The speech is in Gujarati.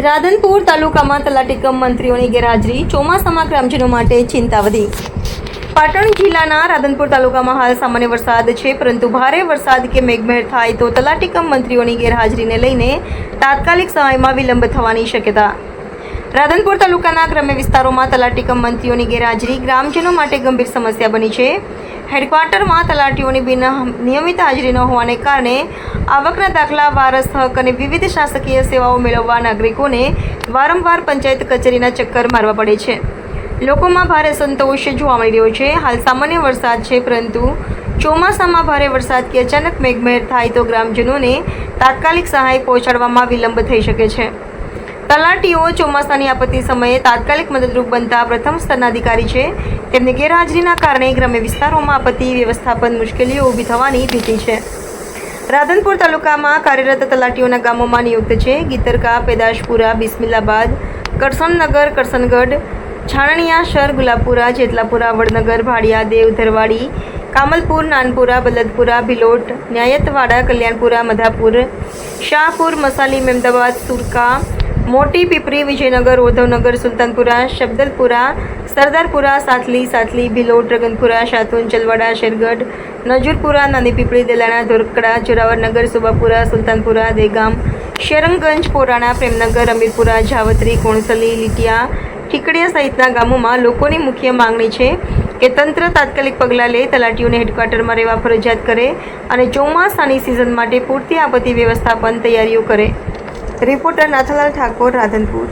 રાધનપુર તાલુકામાં તલાટીકમ મંત્રીઓની ગેરહાજરી, ચોમાસામાં ગ્રામજનો માટે ચિંતા વધી પાટણ જિલ્લાના રાધનપુર તાલુકામાં હાલ સામાન્ય વરસાદ છે, પરંતુ ભારે વરસાદ કે મેઘમહેર થાય તો તલાટીકમ મંત્રીઓની ગેરહાજરીને લઈને તાત્કાલિક સહાયમાં વિલંબ થવાની શક્યતા. રાધનપુર તાલુકાના ગ્રામ્ય વિસ્તારોમાં તલાટીકમ મંત્રીઓની ગેરહાજરી ગ્રામજનો માટે ગંભીર સમસ્યા બની છે. હેડક્વાર્ટરમાં તલાટીઓની બિન નિયમિત હાજરી ન હોવાને કારણે આવકના દાખલા, વારસ હક અને વિવિધ શાસકીય સેવાઓ મેળવવા નાગરિકોને વારંવાર પંચાયત કચેરીના ચક્કર મારવા પડે છે. લોકોમાં ભારે સંતોષ જોવા મળી રહ્યો છે. હાલ સામાન્ય વરસાદ છે, પરંતુ ચોમાસામાં ભારે વરસાદ કે અચાનક મેઘમહેર થાય તો ગ્રામજનોને તાત્કાલિક સહાય પહોંચાડવામાં વિલંબ થઈ શકે છે. તલાટીઓ ચોમાસાની આપત્તિ સમયે તાત્કાલિક મદદરૂપ બનતા પ્રથમ સ્તરના અધિકારી છે. તેમની ગેરહાજરીના કારણે ગ્રામ્ય વિસ્તારોમાં આપત્તિ વ્યવસ્થાપન મુશ્કેલીઓ ઊભી થવાની ભીતિ છે. રાધનપુર તાલુકામાં કાર્યરત તલાટીઓના ગામોમાં નિયુક્ત છે. ગીતરકા, પેદાશપુરા બિસ્મિલાબાદ કરસનનગર, કરસનગઢ, છાણણિયા, શર, ગુલાબપુરા, જેતલાપુરા, વડનગર, ભાડિયા દેવ ધરવાડી કામલપુર, નાનપુરા, બલદપુરા, ભિલોટ, ન્યાયતવાડા, કલ્યાણપુરા, મધાપુર, શાહપુર, મસાલી મહેમદાબાદ સુરકા મોટી પીપરી વિજયનગર, ઉદ્ધવનગર, સુલતાનપુરા, શબ્દલપુરા, સરદારપુરા, સાથલી સાથલી ભિલોડ રગનપુરા શાતુન ચલવાડા શેરગઢ, નજુરપુરા, નાની પીપળી, દેલાણા, ધોરકડા, જોરાવરનગર, સુબાપુરા, સુલતાનપુરા, દેગામ શેરંગગંજ પોરાણા, પ્રેમનગર, અમીરપુરા, જાવત્રી, કોણસલી, લીટિયા, ઠીકડીયા સહિતના ગામોમાં લોકોની મુખ્ય માંગણી છે કે તંત્ર તાત્કાલિક પગલાં લે, તલાટીઓને હેડક્વાર્ટરમાં રહેવા ફરજિયાત કરે અને ચોમાસાની સિઝન માટે પૂરતી આપત્તિ વ્યવસ્થાપન તૈયારીઓ કરે. રિપોર્ટર નાથાલાલ ઠાકોર રાધનપુર.